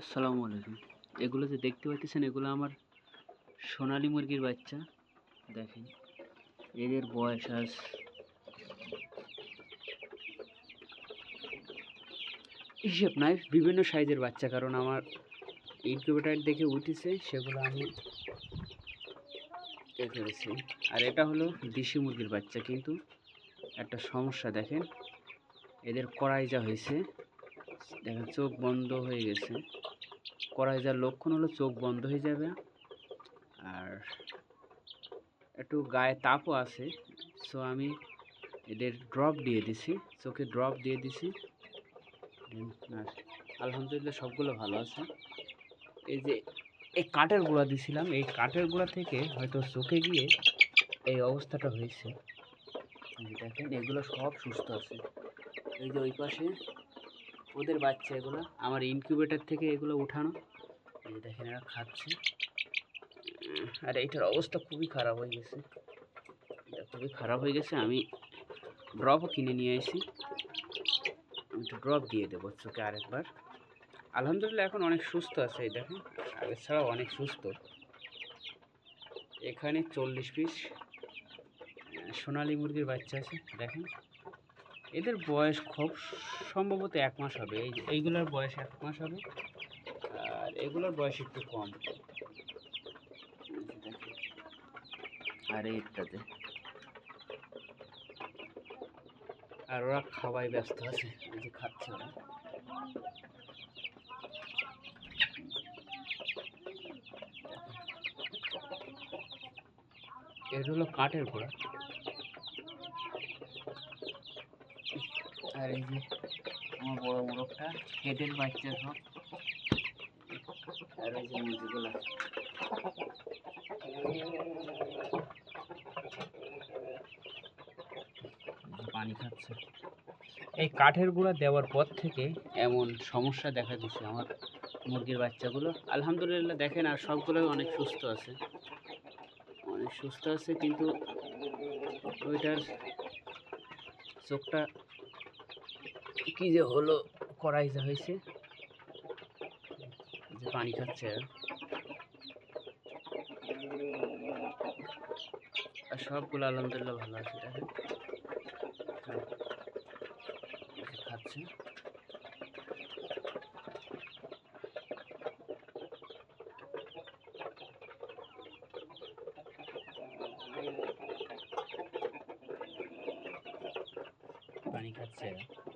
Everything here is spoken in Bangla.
আসসালামু আলাইকুম। এগুলো যে দেখতে পাচ্ছেন এগুলো আমার সোনালী মুরগির বাচ্চা। দেখেন, এদের বয়স আজ হিসেব নাই, বিভিন্ন সাইজের বাচ্চা, কারণ আমার ইনকিউবেটার দেখে উঠেছে, সেগুলো আমি গেছি আর এটা হলো দেশি মুরগির বাচ্চা, কিন্তু একটা সমস্যা দেখেন, এদের কড়াই যা হয়েছে দেখেন চোখ বন্ধ হয়ে গেছে। কড়াই যার লক্ষণ হলো চোখ বন্ধ হয়ে যাবে। আর একটু গায়ে তাপও আছে। সো আমি এদের ড্রপ দিয়ে দিছি। চোখে ড্রপ দিয়ে দিছি। আলহামদুলিল্লাহ সবগুলো ভালো আছে। এই যে, এই কাঠের গুঁড়া দিছিলাম। এই কাঠের গুঁড়া থেকে হয়তো চোখে গিয়ে এই অবস্থাটা হয়েছে। দেখেন, এগুলো সব সুস্থ আছে। এই যে ওই পাশে ওদের বাচ্চা এগুলো আমার ইনকিউবেটর থেকে এগুলো উঠানো। এই দেখেন এরা খাচ্ছে। আর এইটার অবস্থা খুবই খারাপ হয়ে গেছে। এটা খুবই খারাপ হয়ে গেছে। আমি ড্রপও কিনে নিয়ে এসেছি আমি একটু ড্রপ দিয়ে দেবো চোখে আরেকবার। আলহামদুলিল্লাহ, এখন অনেক সুস্থ আছে, এই দেখেন। আগের ছাড়াও অনেক সুস্থ। এখানে চল্লিশ পিস সোনালি মুরগির বাচ্চা আছে, দেখেন। এদের বয়স খুব সম্ভবত এক মাস হবে। এই এইগুলোর বয়স এক মাস হবে। আর এগুলোর বয়স একটু কম। আর এইটাতে। আর ওরা খাওয়াই ব্যস্ত আছে। যে খাচ্ছে ওরা। এর হলো কাঠের ঘোড়া আর এই যে আমার বড় মোরগটা হেডের বাচ্চা সব। আর এই যে মুরগিগুলো পানি খাচ্ছে। এই কাঠের গুঁড়া দেওয়ার পর থেকে এমন সমস্যা দেখা দিচ্ছে আমার মুরগির বাচ্চাগুলো। আলহামদুলিল্লাহ দেখেন, আর সবগুলোই অনেক সুস্থ আছে। অনেক সুস্থ আছে, কিন্তু ওইটার চোখটা কি যে হলো, কড়াই যা হয়েছে। যে পানি খাচ্ছে। আর। সবগুলো আলহামদুলিল্লাহ ভালো আছে, দেখেন। খাচ্ছে। পানি খাচ্ছে।